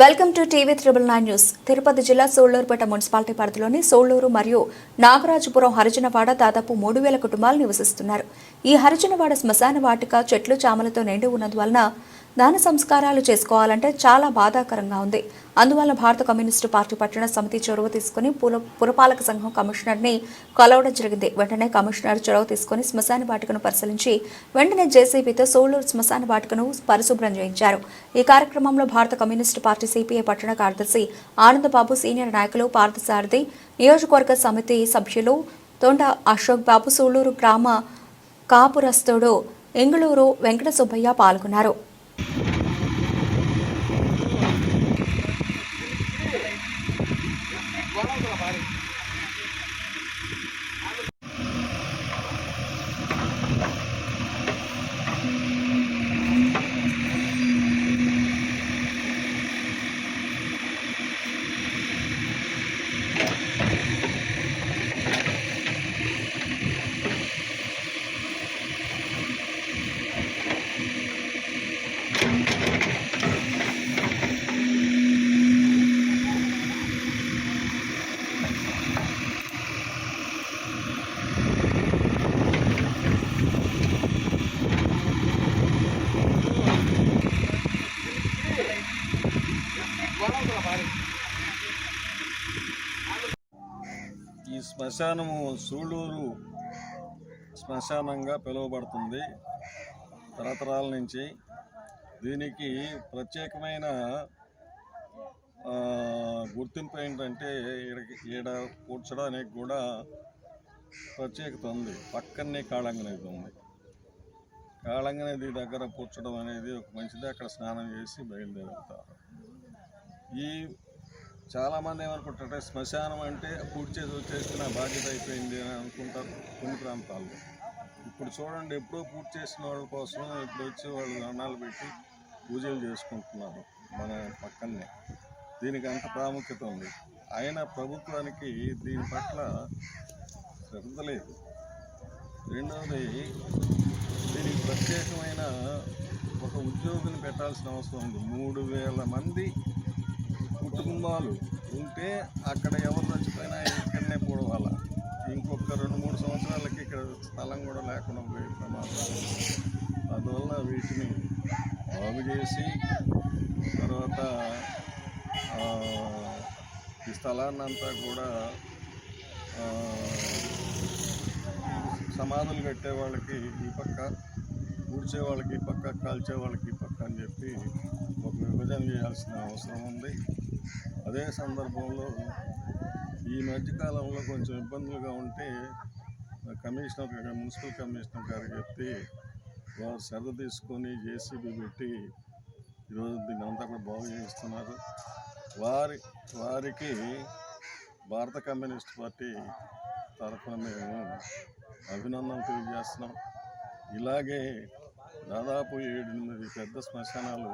Welcome to TV triple nine news. Tirupati జిల్లా Sullurpeta municipality పరిధిలోని సోళ్ళూరు మరియు నాగరాజపురం హరిజనవాడ దాదాపు మూడు వేల కుటుంబాలు నివసిస్తున్నారు. ఈ హరిజనవాడ శ్మశాన వాటిక చెట్లు చామలతో నిండి ఉన్నందువలన దాన సంస్కారాలు చేసుకోవాలంటే చాలా బాధాకరంగా ఉంది. అందువల్ల భారత కమ్యూనిస్టు పార్టీ పట్టణ సమితి చొరవ తీసుకుని పుర పురపాలక సంఘం కమిషనర్ని కలవడం జరిగింది. వెంటనే కమిషనర్ చొరవ తీసుకుని శ్మశాన వాటికను పరిశీలించి వెంటనే జేసీబీతో సోళ్ళూరు శ్మశాన వాటికను పరిశుభ్రం చేయించారు. ఈ కార్యక్రమంలో భారత కమ్యూనిస్టు పార్టీ సిపిఐ పట్టణ కార్యదర్శి ఆనందబాబు సీనియర్ నాయకులు పార్థసారథి నియోజకవర్గ సమితి సభ్యులు తొండ అశోక్ బాబు సూళ్ళూరు గ్రామ కాపురస్తుడు ఎంగుళూరు వెంకట సుబ్బయ్య పాల్గొన్నారు. குணத்தில் பாருங்க ఈ శ్మశానము సూళ్ళూరు శ్మశానంగా పిలువబడుతుంది తరతరాల నుంచి. దీనికి ప్రత్యేకమైన గుర్తింపు ఏంటంటే ఈడ కూర్చడానికి కూడా ప్రత్యేకత ఉంది. పక్కనే కాళంగనేది ఉంది. కాళంగనేది దగ్గర కూర్చడం అనేది ఒక మంచిది. అక్కడ స్నానం చేసి బయలుదేరుతారు. ఈ చాలామంది ఏమనుకుంటారంటే శ్మశానం అంటే పూర్తి చేసి వచ్చేసి నా బాధ్యత అయిపోయింది అని అనుకుంటారు కొన్ని ప్రాంతాల్లో. ఇప్పుడు చూడండి ఎప్పుడో పూర్తి చేసిన వాళ్ళ కోసం ఇప్పుడు వచ్చి వాళ్ళు అన్నాలు పెట్టి పూజలు చేసుకుంటున్నారు మన పక్కనే దీనికి అంత ప్రాముఖ్యత ఉంది. అయినా ప్రభుత్వానికి దీని పట్ల శ్రద్ధ లేదు. రెండవది దీనికి ప్రత్యేకమైన ఒక ఉద్యోగిని పెట్టాల్సిన అవసరం ఉంది. మూడు వేల మంది కుటుంబాలు ఉంటే అక్కడ ఎవరు చచ్చిపోయినా ఇక్కడనే పోవాల. ఇంకొక రెండు మూడు సంవత్సరాలకి ఇక్కడ స్థలం కూడా లేకుండా పోయే ప్రమాదాలు అందువల్ల వీటిని బాగు చేసి తర్వాత ఈ స్థలాన్ని అంతా కూడా సమాధులు కట్టే వాళ్ళకి ఈ పక్క ఊడ్చే వాళ్ళకి ఈ పక్క కాల్చే వాళ్ళకి ఈ పక్క అని చెప్పి ఒక విభజన చేయాల్సిన అవసరం ఉంది. అదే సందర్భంలో ఈ మధ్యకాలంలో కొంచెం ఇబ్బందులుగా ఉంటే కమిషనర్ మున్సిపల్ కమిషనర్ గారికి చెప్పి వారు శ్రద్ధ తీసుకొని జేసీబీ పెట్టి ఈరోజు దీన్ని అంతా కూడా బాగు చేస్తున్నారు. వారి వారికి భారత కమ్యూనిస్ట్ పార్టీ తరఫున మేము అభినందనలు తెలియజేస్తున్నాం. ఇలాగే దాదాపు ఏడు ఎనిమిది పెద్ద శ్మశానాలు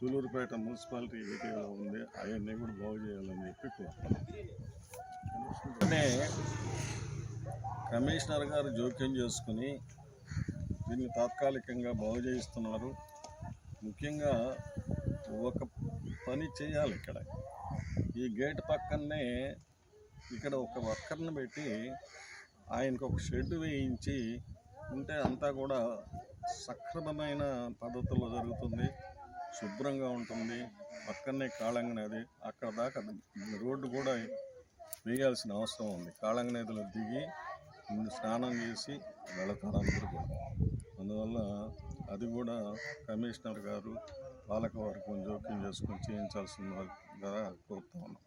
సూలూరుపేట మున్సిపాలిటీ ఏరియాలో ఉంది. అవన్నీ కూడా బాగు చేయాలని చెప్పి కోరుతున్నాం. అంటే కమిషనర్ గారు జోక్యం చేసుకుని దీన్ని తాత్కాలికంగా బాగు చేయిస్తున్నారు. ముఖ్యంగా ఒక పని చేయాలి ఇక్కడ. ఈ గేట్ పక్కనే ఇక్కడ ఒక వర్కర్ని పెట్టి ఆయనకు ఒక షెడ్ వేయించి ఉంటే అంతా కూడా సక్రమమైన పద్ధతుల్లో జరుగుతుంది. శుభ్రంగా ఉంటుంది. పక్కనే కాళంగ నది అక్కడ దాకా రోడ్డు కూడా వేయాల్సిన అవసరం ఉంది. కాళంగ నదిలో దిగి ముందు స్నానం చేసి వెళతారు అందరూ కూడా. అందువల్ల అది కూడా కమిషనర్ గారు పాలకవర్గం జోక్యం చేసుకొని చేయించాల్సిందిగా కోరుతా ఉన్నాం.